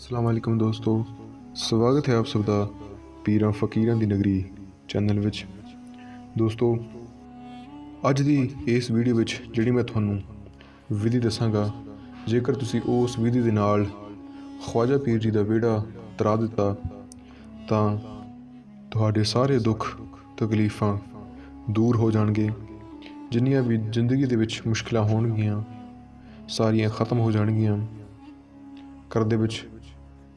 ਅਸਲਾਮ ਵਾਲੇਕੁਮ ਦੋਸਤੋ, ਸਵਾਗਤ ਹੈ ਆਪ ਸਭ ਦਾ ਪੀਰਾਂ ਫਕੀਰਾਂ ਦੀ ਨਗਰੀ ਚੈਨਲ ਵਿੱਚ। ਦੋਸਤੋ, ਅੱਜ ਦੀ ਇਸ ਵੀਡੀਓ ਵਿੱਚ ਜਿਹੜੀ ਮੈਂ ਤੁਹਾਨੂੰ ਵਿਧੀ ਦੱਸਾਂਗਾ, ਜੇਕਰ ਤੁਸੀਂ ਉਸ ਵਿਧੀ ਦੇ ਨਾਲ ਖਵਾਜਾ ਪੀਰ ਜੀ ਦਾ ਵਿਹੜਾ ਤਰਾ ਦਿੱਤਾ, ਤਾਂ ਤੁਹਾਡੇ ਸਾਰੇ ਦੁੱਖ ਤਕਲੀਫਾਂ ਦੂਰ ਹੋ ਜਾਣਗੇ, ਜਿੰਨੀਆਂ ਵੀ ਜ਼ਿੰਦਗੀ ਦੇ ਵਿੱਚ ਮੁਸ਼ਕਲਾਂ ਹੋਣਗੀਆਂ, ਸਾਰੀਆਂ ਖਤਮ ਹੋ ਜਾਣਗੀਆਂ। ਘਰ ਦੇ ਵਿੱਚ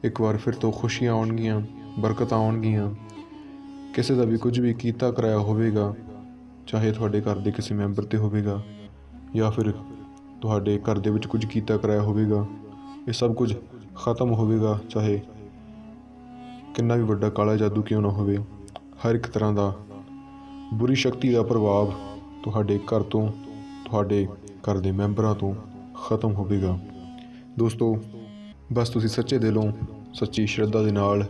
ਇੱਕ ਵਾਰ ਫਿਰ ਤੋਂ ਖੁਸ਼ੀਆਂ ਆਉਣਗੀਆਂ, ਬਰਕਤਾਂ ਆਉਣਗੀਆਂ। ਕਿਸੇ ਦਾ ਵੀ ਕੁਝ ਵੀ ਕੀਤਾ ਕਰਾਇਆ ਹੋਵੇਗਾ, ਚਾਹੇ ਤੁਹਾਡੇ ਘਰ ਦੇ ਕਿਸੇ ਮੈਂਬਰ ਤੇ ਹੋਵੇਗਾ, ਜਾਂ ਫਿਰ ਤੁਹਾਡੇ ਘਰ ਦੇ ਵਿੱਚ ਕੁਝ ਕੀਤਾ ਕਰਾਇਆ ਹੋਵੇਗਾ, ਇਹ ਸਭ ਕੁਝ ਖਤਮ ਹੋਵੇਗਾ, ਚਾਹੇ ਕਿੰਨਾ ਵੀ ਵੱਡਾ ਕਾਲਾ ਜਾਦੂ ਕਿਉਂ ਨਾ ਹੋਵੇ। ਹਰ ਇੱਕ ਤਰ੍ਹਾਂ ਦਾ ਬੁਰੀ ਸ਼ਕਤੀ ਦਾ ਪ੍ਰਭਾਵ ਤੁਹਾਡੇ ਘਰ ਤੋਂ, ਤੁਹਾਡੇ ਘਰ ਦੇ ਮੈਂਬਰਾਂ ਤੋਂ ਖਤਮ ਹੋਵੇਗਾ। ਦੋਸਤੋ, ਬਸ ਤੁਸੀਂ ਸੱਚੇ ਦਿਲੋਂ ਸੱਚੀ ਸ਼ਰਧਾ ਦੇ ਨਾਲ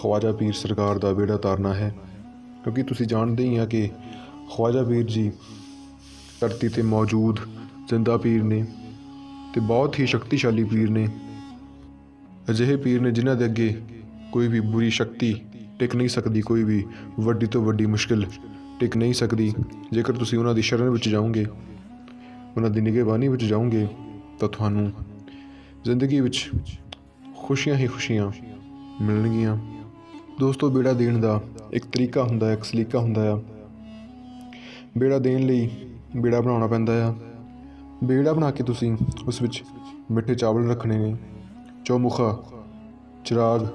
ਖਵਾਜਾ ਪੀਰ ਸਰਕਾਰ ਦਾ ਬੇੜਾ ਤਾਰਨਾ ਹੈ। ਕਿਉਂਕਿ ਤੁਸੀਂ ਜਾਣਦੇ ਹੀ ਆ ਕਿ ਖਵਾਜਾ ਪੀਰ ਜੀ ਧਰਤੀ ਤੇ ਮੌਜੂਦ ਜ਼ਿੰਦਾ ਪੀਰ ਨੇ ਤੇ ਬਹੁਤ ਹੀ ਸ਼ਕਤੀਸ਼ਾਲੀ ਪੀਰ ਨੇ। ਅਜਿਹੇ ਪੀਰ ਨੇ ਜਿਨ੍ਹਾਂ ਦੇ ਅੱਗੇ ਕੋਈ ਵੀ ਬੁਰੀ ਸ਼ਕਤੀ ਟਿਕ ਨਹੀਂ ਸਕਦੀ, ਕੋਈ ਵੀ ਵੱਡੀ ਤੋਂ ਵੱਡੀ ਮੁਸ਼ਕਿਲ ਟਿਕ ਨਹੀਂ ਸਕਦੀ। ਜੇਕਰ ਤੁਸੀਂ ਉਹਨਾਂ ਦੀ ਸ਼ਰਨ ਵਿੱਚ ਜਾਓਗੇ, ਉਹਨਾਂ ਦੀ ਨਿਗਹਿਬਾਨੀ ਵਿੱਚ ਜਾਓਗੇ, ਤਾਂ ਤੁਹਾਨੂੰ ਜ਼ਿੰਦਗੀ ਵਿੱਚ ਖੁਸ਼ੀਆਂ ਹੀ ਖੁਸ਼ੀਆਂ ਮਿਲਣਗੀਆਂ। ਦੋਸਤੋ, ਬੇੜਾ ਦੇਣ ਦਾ ਇੱਕ ਤਰੀਕਾ ਹੁੰਦਾ ਹੈ, ਇੱਕ ਸਲੀਕਾ ਹੁੰਦਾ ਆ ਬੇੜਾ ਦੇਣ ਲਈ ਬੇੜਾ ਬਣਾਉਣਾ ਪੈਂਦਾ ਆ ਬੇੜਾ ਬਣਾ ਕੇ ਤੁਸੀਂ ਉਸ ਵਿੱਚ ਮਿੱਠੇ ਚਾਵਲ ਰੱਖਣੇ ਨੇ। ਚੌਮੁਖਾ, ਚਿਰਾਗ,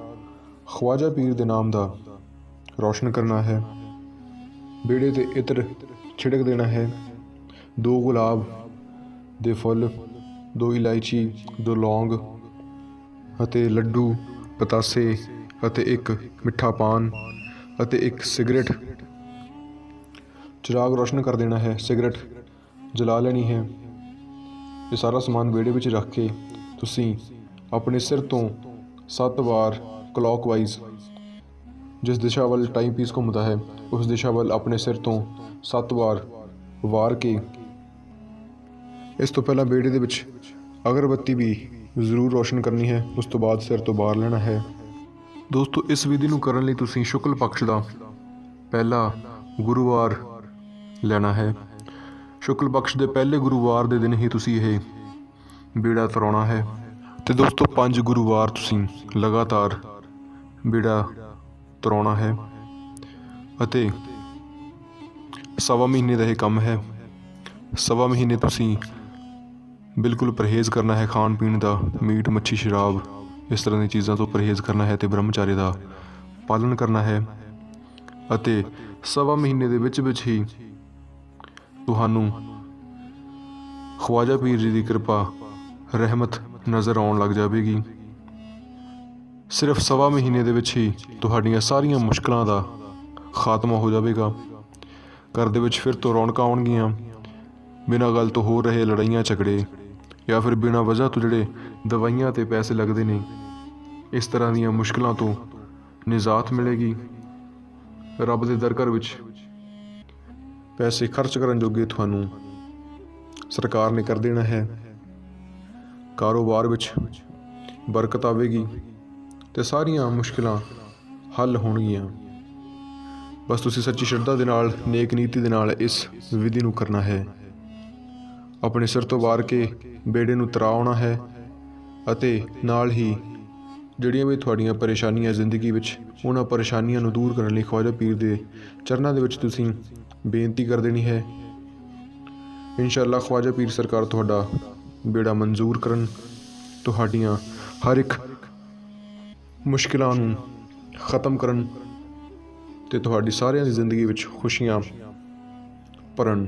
ਖਵਾਜਾ ਪੀਰ ਦੇ ਨਾਮ ਦਾ ਰੋਸ਼ਨ ਕਰਨਾ ਹੈ। ਬੇੜੇ ਤੇ ਇਤਰ ਛਿੜਕ ਦੇਣਾ ਹੈ। ਦੋ ਗੁਲਾਬ ਦੇ ਫੁੱਲ, ਦੋ ਇਲਾਇਚੀ, ਦੋ ਲੌਂਗ ਅਤੇ ਲੱਡੂ, ਪਤਾਸੇ ਅਤੇ ਇੱਕ ਮਿੱਠਾ ਪਾਨ ਅਤੇ ਇੱਕ ਸਿਗਰਟ। ਚਿਰਾਗ ਰੋਸ਼ਨ ਕਰ ਦੇਣਾ ਹੈ, ਸਿਗਰਟ ਜਲਾ ਲੈਣੀ ਹੈ। ਇਹ ਸਾਰਾ ਸਮਾਨ ਵਿਹੜੇ ਵਿੱਚ ਰੱਖ ਕੇ ਤੁਸੀਂ ਆਪਣੇ ਸਿਰ ਤੋਂ ਸੱਤ ਵਾਰ ਕਲੌਕਵਾਈਜ਼ ਜਿਸ ਦਿਸ਼ਾ ਵੱਲ ਟਾਈਮ ਪੀਸ ਘੁੰਮਦਾ ਹੈ, ਉਸ ਦਿਸ਼ਾ ਵੱਲ ਆਪਣੇ ਸਿਰ ਤੋਂ ਸੱਤ ਵਾਰ ਵਾਰ ਕੇ। ਇਸ ਤੋਂ ਪਹਿਲਾਂ ਵਿਹੜੇ ਦੇ ਵਿੱਚ ਅਗਰਬੱਤੀ ਵੀ ਜ਼ਰੂਰ ਰੋਸ਼ਨ ਕਰਨੀ ਹੈ, ਉਸ ਤੋਂ ਬਾਅਦ ਸਿਰ ਤੋਂ ਬਾਹਰ ਲੈਣਾ ਹੈ। ਦੋਸਤੋ, ਇਸ ਵਿਧੀ ਨੂੰ ਕਰਨ ਲਈ ਤੁਸੀਂ ਸ਼ੁਕਲ ਪਕਸ਼ ਦਾ ਪਹਿਲਾ ਗੁਰੂਵਾਰ ਲੈਣਾ ਹੈ। ਸ਼ੁਕਲ ਪਕਸ਼ ਦੇ ਪਹਿਲੇ ਗੁਰੂਵਾਰ ਦੇ ਦਿਨ ਹੀ ਤੁਸੀਂ ਇਹ ਬੇੜਾ ਤਰਾਉਣਾ ਹੈ। ਤੇ ਦੋਸਤੋ, ਪੰਜ ਗੁਰੂਵਾਰ ਤੁਸੀਂ ਲਗਾਤਾਰ ਬੇੜਾ ਤਰਾਉਣਾ ਹੈ ਅਤੇ ਸਵਾ ਮਹੀਨੇ ਦਾ ਇਹ ਕੰਮ ਹੈ। ਸਵਾ ਮਹੀਨੇ ਤੁਸੀਂ ਬਿਲਕੁਲ ਪਰਹੇਜ਼ ਕਰਨਾ ਹੈ ਖਾਣ ਪੀਣ ਦਾ, ਮੀਟ, ਮੱਛੀ, ਸ਼ਰਾਬ। ਇਸ ਤਰ੍ਹਾਂ ਦੀਆਂ ਚੀਜ਼ਾਂ ਤੋਂ ਪਰਹੇਜ਼ ਕਰਨਾ ਹੈ ਤੇ ਬ੍ਰਹਮਚਾਰੀ ਦਾ ਪਾਲਣ ਕਰਨਾ ਹੈ। ਅਤੇ ਸਵਾ ਮਹੀਨੇ ਦੇ ਵਿੱਚ ਵਿੱਚ ਹੀ ਤੁਹਾਨੂੰ ਖਵਾਜਾ ਪੀਰ ਜੀ ਦੀ ਕਿਰਪਾ, ਰਹਿਮਤ ਨਜ਼ਰ ਆਉਣ ਲੱਗ ਜਾਵੇਗੀ। ਸਿਰਫ ਸਵਾ ਮਹੀਨੇ ਦੇ ਵਿੱਚ ਹੀ ਤੁਹਾਡੀਆਂ ਸਾਰੀਆਂ ਮੁਸ਼ਕਲਾਂ ਦਾ ਖਾਤਮਾ ਹੋ ਜਾਵੇਗਾ। ਘਰ ਦੇ ਵਿੱਚ ਫਿਰ ਤੋਂ ਰੌਣਕਾਂ ਆਉਣਗੀਆਂ। ਬਿਨਾਂ ਗੱਲ ਤੋਂ ਹੋ ਰਹੇ ਲੜਾਈਆਂ, ਝਗੜੇ ਜਾਂ ਫਿਰ ਬਿਨਾਂ ਵਜ੍ਹਾ ਤੋਂ ਜਿਹੜੇ ਦਵਾਈਆਂ ਤੇ ਪੈਸੇ ਲੱਗਦੇ ਨੇ, ਇਸ ਤਰ੍ਹਾਂ ਦੀਆਂ ਮੁਸ਼ਕਲਾਂ ਤੋਂ ਨਿਜਾਤ ਮਿਲੇਗੀ। ਰੱਬ ਦੇ ਦਰਗਾਹ ਵਿੱਚ ਪੈਸੇ ਖਰਚ ਕਰਨ ਜੋਗੇ ਤੁਹਾਨੂੰ ਸਰਕਾਰ ਨੇ ਕਰ ਦੇਣਾ ਹੈ। ਕਾਰੋਬਾਰ ਵਿੱਚ ਬਰਕਤ ਆਵੇਗੀ ਤੇ ਸਾਰੀਆਂ ਮੁਸ਼ਕਲਾਂ ਹੱਲ ਹੋਣਗੀਆਂ। ਬਸ ਤੁਸੀਂ ਸੱਚੀ ਸ਼ਰਧਾ ਦੇ ਨਾਲ, ਨੇਕ ਨੀਤੀ ਦੇ ਨਾਲ ਇਸ ਵਿਧੀ ਨੂੰ ਕਰਨਾ ਹੈ। ਆਪਣੇ ਸਿਰ ਤੋਂ ਵਾਰ ਕੇ ਬੇੜੇ ਨੂੰ ਤਰਾਉਣਾ ਹੈ ਅਤੇ ਨਾਲ ਹੀ ਜਿਹੜੀਆਂ ਵੀ ਤੁਹਾਡੀਆਂ ਪਰੇਸ਼ਾਨੀਆਂ ਜ਼ਿੰਦਗੀ ਵਿੱਚ, ਉਹਨਾਂ ਪਰੇਸ਼ਾਨੀਆਂ ਨੂੰ ਦੂਰ ਕਰਨ ਲਈ ਖਵਾਜਾ ਪੀਰ ਦੇ ਚਰਨਾਂ ਦੇ ਵਿੱਚ ਤੁਸੀਂ ਬੇਨਤੀ ਕਰ ਦੇਣੀ ਹੈ। ਇਨਸ਼ਾਅੱਲਾ ਖਵਾਜਾ ਪੀਰ ਸਰਕਾਰ ਤੁਹਾਡਾ ਬੇੜਾ ਮਨਜ਼ੂਰ ਕਰਨ, ਤੁਹਾਡੀਆਂ ਹਰ ਇੱਕ ਮੁਸ਼ਕਿਲਾਂ ਨੂੰ ਖਤਮ ਕਰਨ ਤੇ ਤੁਹਾਡੀ ਸਾਰਿਆਂ ਦੀ ਜ਼ਿੰਦਗੀ ਵਿੱਚ ਖੁਸ਼ੀਆਂ ਭਰਨ